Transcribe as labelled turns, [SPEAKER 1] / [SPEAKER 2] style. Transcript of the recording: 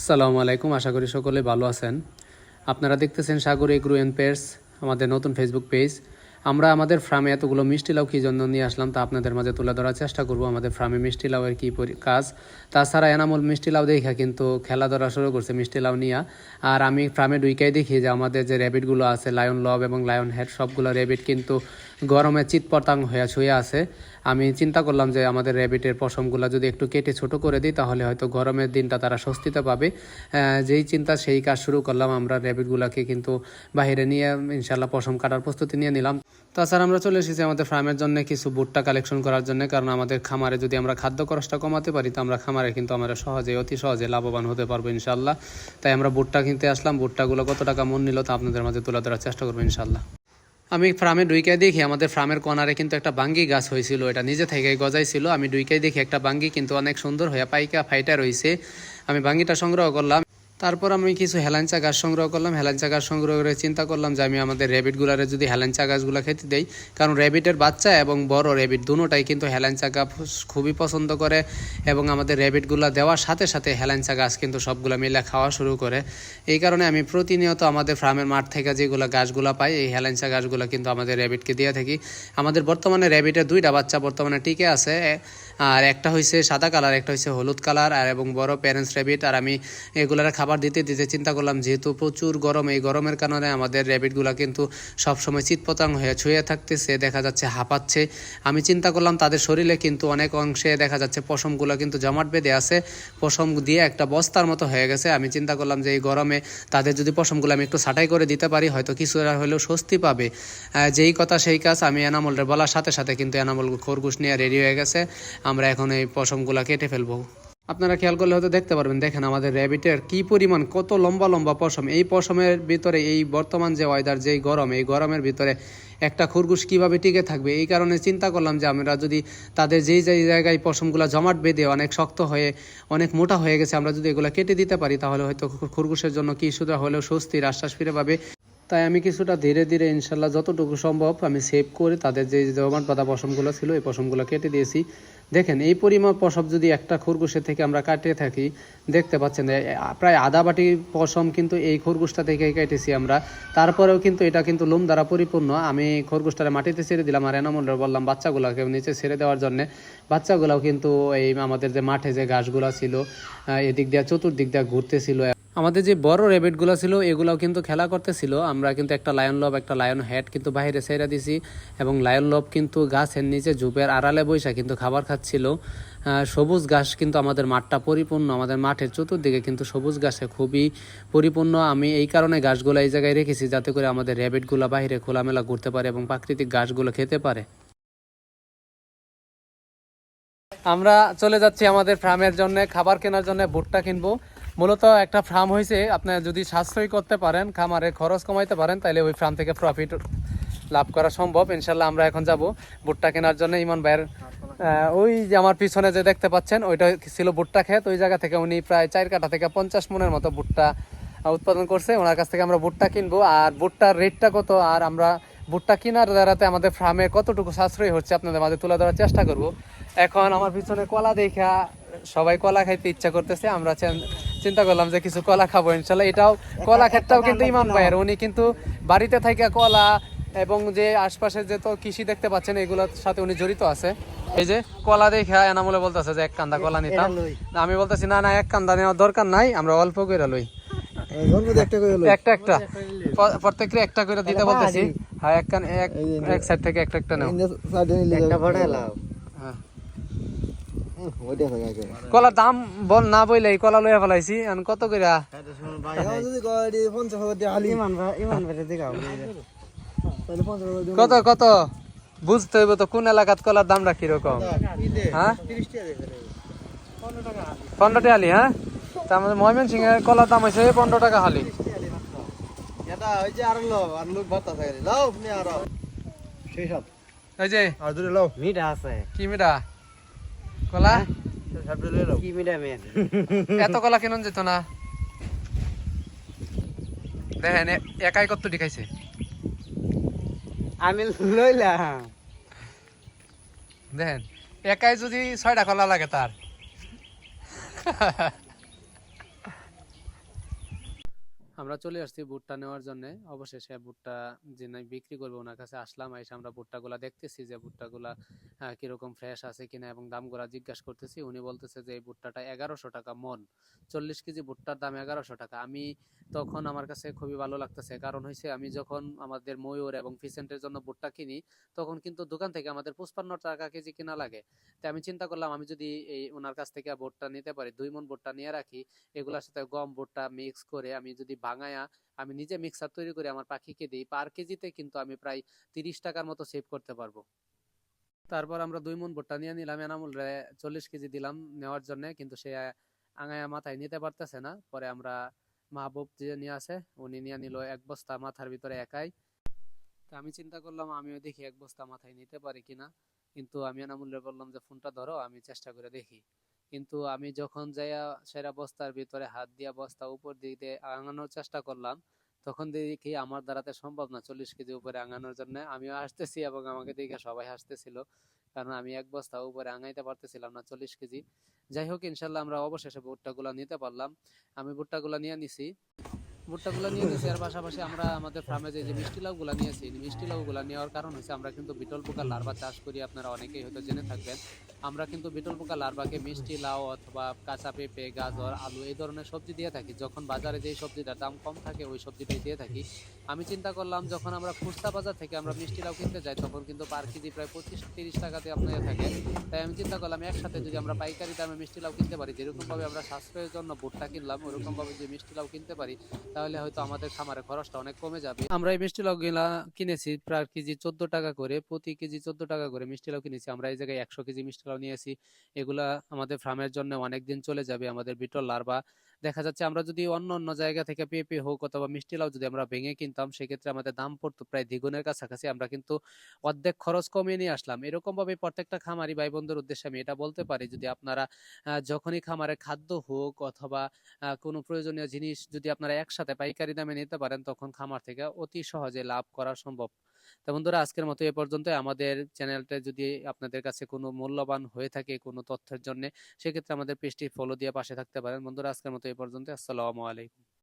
[SPEAKER 1] আসসালামু আলাইকুম, আশা করি সকলে ভালো আছেন। আপনারা দেখতেছেন সাগর এগ্রো অ্যান্ড পেয়ার্স, আমাদের নতুন ফেসবুক পেজ আমরা আমাদের ফার্মে এতগুলো মিষ্টি লাউ কী জন্য নিয়ে আসলাম তা আপনাদের মাঝে তুলে ধরার চেষ্টা করব, আমাদের ফার্মে মিষ্টি লাউয়ের কী কাজ। তাছাড়া এনামল মিষ্টি লাউ দেখা কিন্তু খেলাধুলা শুরু করছে মিষ্টি লাউ নিয়ে। আর আমি ফার্মে ডুইকাই দেখি যে আমাদের যে র্যাবিটগুলো আছে লায়ন লব এবং লায়ন হেড সবগুলো র্যাবিট কিন্তু গরমে চিৎ পতাং হয়ে শুয়ে আছে। আমি চিন্তা করলাম যে আমাদের র্যাবিটের পশমগুলো যদি একটু কেটে ছোট করে দিই, তাহলে হয়তো গরমের দিনটা তারা স্বস্তিতে পাবে। যেই চিন্তা সেই কাজ শুরু করলাম। আমরা র্যাবিটগুলোকে কিন্তু বাইরে নিয়ে ইনশাল্লাহ পশম কাটার প্রস্তুতি নিয়ে নিলাম। তাছাড়া আমরা চলে এসেছি আমাদের ফার্মের জন্য কিছু ভুট্টা কালেকশন করার জন্য, কারণ আমাদের খামারে যদি আমরা খাদ্য খরচটা কমাতে পারি, তো আমরা খামারে কিন্তু আমরা সহজে, অতি সহজে লাভবান হতে পারব ইনশাল্লাহ তাই আমরা ভুট্টা কিনতে আসলাম। ভুট্টাগুলো কত টাকা মন নিল তা আপনাদের মাঝে তুলে ধরার চেষ্টা করব ইনশাল্লাহ আমি ফার্মে ডুইকাই দেখি, আমাদের ফার্মের কনারে কিন্তু একটা বাঙ্গি গাছ হয়েছিল, এটা নিজে থেকে গজাইছিল। আমি ডুইকাই দেখি একটা বাঙ্গি কিন্তু অনেক সুন্দর হয়ে পাইকা ফাইটা রয়েছে আমি বাঙ্গিটা সংগ্রহ করলাম। তারপর আমি কিছু হেলাঞ্চা গাছ সংগ্রহ করলাম। হেলাঞ্চা গাছ সংগ্রহ করে চিন্তা করলাম যে আমি আমাদের র্যাবিটগুলারে যদি হেলাঞ্চা গাছগুলো খেতে দেই, কারণ র্যাবিটের বাচ্চা এবং বড় র্যাবিট দুটোটাই কিন্তু হেলাঞ্চা গাছ খুবই পছন্দ করে এবং আমাদের র্যাবিটগুলো দেওয়ার সাথে সাথে হেলাঞ্চা গাছ কিন্তু সবগুলো মিলে খাওয়া শুরু করে। এই কারণে আমি প্রতিনিয়ত আমাদের ফার্মের মাঠ থেকে যেগুলো গাছগুলো পাই, এই হেলাঞ্চা গাছগুলো কিন্তু আমাদের র্যাবিটকে দিয়ে থাকি। আমাদের বর্তমানে র্যাবিটের দুইটা বাচ্চা বর্তমানে টিকে আছে আর একটা হয়েছে সাদা কালার, একটা হয়েছে হলুদ কালার, আর এবং বড় প্যারেন্টস র্যাবিট আর আমি এগুলার খাবার দিতে দিতে চিন্তা করলাম, যেহেতু প্রচুর গরম, এই গরমের কারণে আমাদের র্যাবিটগুলো কিন্তু সবসময় চিৎপতাং হয়ে ছুঁয়ে থাকতেছে, দেখা যাচ্ছে হাঁপাচ্ছে। আমি চিন্তা করলাম তাদের শরীরে কিন্তু অনেক অংশে দেখা যাচ্ছে পশমগুলো কিন্তু জমাট বেঁধে আছে, পশম দিয়ে একটা বস্তার মতো হয়ে গেছে। আমি চিন্তা করলাম যে এই গরমে তাদের যদি পশমগুলো আমি একটু ছাঁটাই করে দিতে পারি, হয়তো কিছুটা হলেও স্বস্তি পাবে। যেই কথা সেই কাজ আমি এনামলের বলার সাথে সাথে কিন্তু এনামল খরগোশ নিয়ে রেডি হয়ে গেছে। আমরা এখন এই পশমগুলো কেটে ফেলব। আপনারা খেয়াল করলে হয়তো দেখতে পারবেন, দেখেন আমাদের র্যাবিটের কি পরিমাণ, কত লম্বা লম্বা পশম। এই পশমের ভিতরে, এই বর্তমান যে ওয়েদার, যেই গরম, এই গরমের ভিতরে একটা খরগোশ কীভাবে টিকে থাকবে? এই কারণে চিন্তা করলাম যে আমরা যদি তাদের যেই যেই জায়গায় পশমগুলো জমাট বেঁধে অনেক শক্ত হয়ে, অনেক মোটা হয়ে গেছে, আমরা যদি এগুলো কেটে দিতে পারি, তাহলে হয়তো খরগোশের জন্য কিছুটা হলেও স্বস্তির আশ্বাস ফিরে পাবে। তাই আমি কিছুটা ধীরে ধীরে ইনশাল্লাহ যতটুকু সম্ভব আমি সেভ করে তাদের যে জমাট বাঁধা পশমগুলো ছিল, এই পশমগুলো কেটে দিয়েছি। দেখেন, এই পরিমাণ পশম যদি একটা খরগোশের থেকে আমরা কাটিয়ে থাকি, দেখতে পাচ্ছেন প্রায় আধা বাটি পশম কিন্তু এই খরগোশটা থেকে কেটেছি আমরা। তারপরেও কিন্তু এটা কিন্তু লোম দ্বারা পরিপূর্ণ। আমি খরগোশটারে মাটিতে ছেড়ে দিলাম আর এনামুলের বললাম, বাচ্চাগুলোকে নিচে ছেড়ে দেওয়ার জন্য। বাচ্চাগুলাও কিন্তু এই আমাদের যে মাঠে যে ঘাসগুলো ছিল এদিক দিয়ে চতুর্দিক দিয়ে ঘুরতেছিল আমাদের যে বড় র্যাবিটগুলো ছিল, এগুলাও কিন্তু খেলা করতেছিল। আমরা কিন্তু একটা লায়ন লব একটা লায়ন হেড কিন্তু বাইরে ছেড়ে দিছি এবং লায়ন লব কিন্তু গাছের নিচে ঝুপের আড়ালে বৈশা কিন্তু খাবার খাচ্ছিল। সবুজ ঘাস কিন্তু আমাদের মাঠটা পরিপূর্ণ, আমাদের মাঠের চতুর্দিকে কিন্তু সবুজ ঘাসে খুবই পরিপূর্ণ। আমি এই কারণে ঘাসগুলো এই জায়গায় রেখেছি যাতে করে আমাদের র্যাবিটগুলো বাইরে খোলামেলা ঘুরতে পারে এবং প্রাকৃতিক ঘাসগুলো খেতে পারে। আমরা চলে যাচ্ছি আমাদের ফার্মের জন্য, খাবার কেনার জন্য, ভুট্টা কিনবো। মূলত একটা ফার্ম হয়েছে আপনার যদি সাশ্রয় করতে পারেন, খামারে খরচ কমাইতে পারেন তাহলে ওই ফার্ম থেকে প্রফিট লাভ করা সম্ভব। ইনশাল্লাহ আমরা এখন যাব ভুট্টা কেনার জন্য। ইমান ভাইয়ের ওই যে আমার পিছনে যে দেখতে পাচ্ছেন, ওইটা ছিল ভুট্টা খেত ওই জায়গা থেকে উনি প্রায় চার কাঠা থেকে পঞ্চাশ মনের মতো ভুট্টা উৎপাদন করছে। ওনার কাছ থেকে আমরা ভুট্টা কিনবো। আর ভুট্টার রেটটা কত? আর আমরা ভুট্টা কেনার দ্বারাতে আমাদের ফার্মে কতটুকু সাশ্রয় হচ্ছে, আপনাদের মাঝে তুলে ধরার চেষ্টা করব। এখন আমার পিছনে কলা দেখা, সবাই কলা খাইতে ইচ্ছা করতেছে। আমরা চিন্তা করলাম যে কিছু কলা খাব ইনশাল্লাহ। এটাও কলা ক্ষেতটাও কিন্তু ইমাম ভাইয়ের। উনি কিন্তু বাড়িতে থেকে কলা এবং যে আশপাশে যে তো কৃষি দেখতে পাচ্ছেন এগুলোর সাথে উনি জড়িত আছে। এই যে কলা দেখা এনামলে বলতেছে যে এক কান্দা কলা নিতাম। আমি বলতেছি না না এক কান্দা নেওয়ার দরকার নাই আমরা অল্প করে লই। একটা একটা প্রত্যেককে একটা করে দিতে বলতেছি। হ্যাঁ এক কান এক সাইড থেকে একটা একটা নাও। হ্যাঁ কলার দাম বল না বইলে কলা লইয়া ফেলাইছি এখন কত কইরা? কত কত? বুঝতে হইব তো কোন এলাকাত কলার দামটা কীরকম হ্যাঁ? পনেরো টাকা হালি। হ্যাঁ? তার মধ্যে ময়মন সিং এর কলার দাম হয়েছে পনেরো টাকা হালি। এই যে
[SPEAKER 2] মিঠা আছে।
[SPEAKER 1] কি মিঠা? কলা?
[SPEAKER 2] কি মিঠা মেন
[SPEAKER 1] এত কলা কেন যেত না। দেখেন একাই কত খাইছে?
[SPEAKER 2] আমি লইলাম।
[SPEAKER 1] দেখেন একাই যদি ছয়টা কলা লাগে তার। আমরা চলে আসছি ভুট্টা নেওয়ার জন্য। অবশেষে ভুট্টা যিনি বিক্রি করবে ওনার কাছে আসলাম, এসে আমরা ভুট্টাগুলা দেখতেছি যে ভুট্টাগুলা কীরকম ফ্রেশ আছে কিনা এবং দামগুলা জিজ্ঞাসা করতেছি। উনি বলতেছে যে এই ভুট্টাটা এগারোশো টাকা মন, চল্লিশ কেজি ভুট্টার দাম এগারোশো টাকা। আমি তখন আমার কাছে খুবই ভালো লাগতেছে, কারণ হয়েছে আমি যখন আমাদের ময়ূর এবং ফিসেন্টের জন্য ভুট্টা কিনি, তখন কিন্তু দোকান থেকে আমাদের পঁচপান্ন টাকা কেজি কিনা লাগে। তাই আমি চিন্তা করলাম, আমি যদি এই ওনার কাছ থেকে ভুট্টা নিতে পারি, দুই মন ভুট্টা নিয়ে রাখি, এগুলোর সাথে গম ভুট্টা মিক্স করে আমি যদি ভাঙায়া আমি নিজে মিক্সার তৈরি করে আমার পাখিকে দিই পার কেজিতে কিন্তু আমি প্রায় তিরিশ টাকার মতো সেভ করতে পারব। তারপর আমরা দুই মন ভুট্টা নিয়ে নিলাম, এনামুল চল্লিশ কেজি দিলাম নেওয়ার জন্য, কিন্তু সে আঙায়া মাথায় নিতে পারতেছে না। পরে আমরা মাহবুব যে নিয়ে আসে, উনি নিয়ে নিল এক বস্তা মাথার ভিতরে একাই। তা আমি চিন্তা করলাম, আমিও দেখি এক বস্তা মাথায় নিতে পারি কিনা। কিন্তু আমি এনামুল্লে বললাম যে, ফোনটা ধরো, আমি চেষ্টা করে দেখি। কিন্তু আমি যখন যাইয়া সেরা বস্তার ভিতরে হাত দিয়া বস্তা উপর দিকে আঙানোর চেষ্টা করলাম, তখন দেখি আমার দ্বারাতে সম্ভব না চল্লিশ কেজি উপরে আঙানোর জন্য। আমিও আসতেছি এবং আমাকে দেখে সবাই হাসতেছিল, কারণ আমি এক বস্তা উপরে আঙাইতে পারতেছিলাম না চল্লিশ কেজি। যাই হোক, ইনশাল্লাহ আমরা অবশেষে ভুট্টাগুলো নিতে পারলাম। আমি ভুট্টাগুলো নিয়ে নিছি। ভুট্টাগুলো নিয়ে নিছি আর পাশাপাশি আমরা আমাদের ফার্মে যে মিষ্টি লাউগুলো নিয়েছি মিষ্টি লাউগুলো নেওয়ার কারণ হচ্ছে আমরা কিন্তু বিটল পোকার লার্ভা চাষ করি, আপনারা অনেকেই হয়তো জেনে থাকবেন। আমরা কিন্তু বিটল পোকা লার্ভাকে মিষ্টি লাউ অথবা কাঁচা পেঁপে, গাজর, আলু এই ধরনের সবজি দিয়ে থাকি। যখন বাজারে যেই সবজিটার দাম কম থাকে, ওই সবজিটাই দিয়ে থাকি। আমি চিন্তা করলাম, যখন আমরা খুচরা বাজার থেকে আমরা মিষ্টি লাউ কিনতে যাই, তখন কিন্তু পার কেজি প্রায় পঁচিশ তিরিশ টাকাতে আপনাদের থাকে। তাই আমি চিন্তা করলাম, একসাথে যদি আমরা পাইকারি দামে মিষ্টি লাউ কিনতে পারি, যেরকমভাবে আমরা সাশ্রয়ের জন্য ভুট্টা কিনলাম, ওরকমভাবে যদি মিষ্টি লাউ কিনতে পারি তাহলে হয়তো আমাদের খামারের খরচটা অনেক কমে যাবে। আমরা এই মিষ্টি লাউ গুলা কিনেছি প্রায় কেজি চোদ্দ টাকা করে, প্রতি কেজি চোদ্দ টাকা করে মিষ্টি লাউ কিনেছি। আমরা এই জায়গায় একশো কেজি মিষ্টি লাউ নিয়েছি এগুলা আমাদের ফার্মের জন্য অনেক দিন চলে যাবে। আমাদের বিটল, লার্ভা দেখা যাচ্ছে আমরা যদি অন্য অন্য জায়গা থেকে পেঁপে হোক অথবা মিষ্টি লাউ যদি আমরা ভেঙে কিনতাম, সেক্ষেত্রে আমাদের দাম পড়তো প্রায় দ্বিগুণের কাছাকাছি। আমরা কিন্তু অর্ধেক খরচ কমিয়ে নিয়ে আসলাম। এরকম ভাবে প্রত্যেকটা খামারি ভাই বন্ধুর উদ্দেশ্যে আমি এটা বলতে পারি, যদি আপনারা যখনই খামারে খাদ্য হোক অথবা কোনো প্রয়োজনীয় জিনিস যদি আপনারা একসাথে পাইকারি দামে নিতে পারেন, তখন খামার থেকে অতি সহজে লাভ করা সম্ভব। তো বন্ধুরা, আজকের মতো এ পর্যন্ত আমাদের চ্যানেলটা যদি আপনাদের কাছে কোনো মূল্যবান হয়ে থাকে কোনো তথ্যের জন্য, সেক্ষেত্রে আমাদের পেজটি ফলো দিয়ে পাশে থাকতে পারেন। বন্ধুরা, আজকের মতো এ পর্যন্ত আসসালামু আলাইকুম।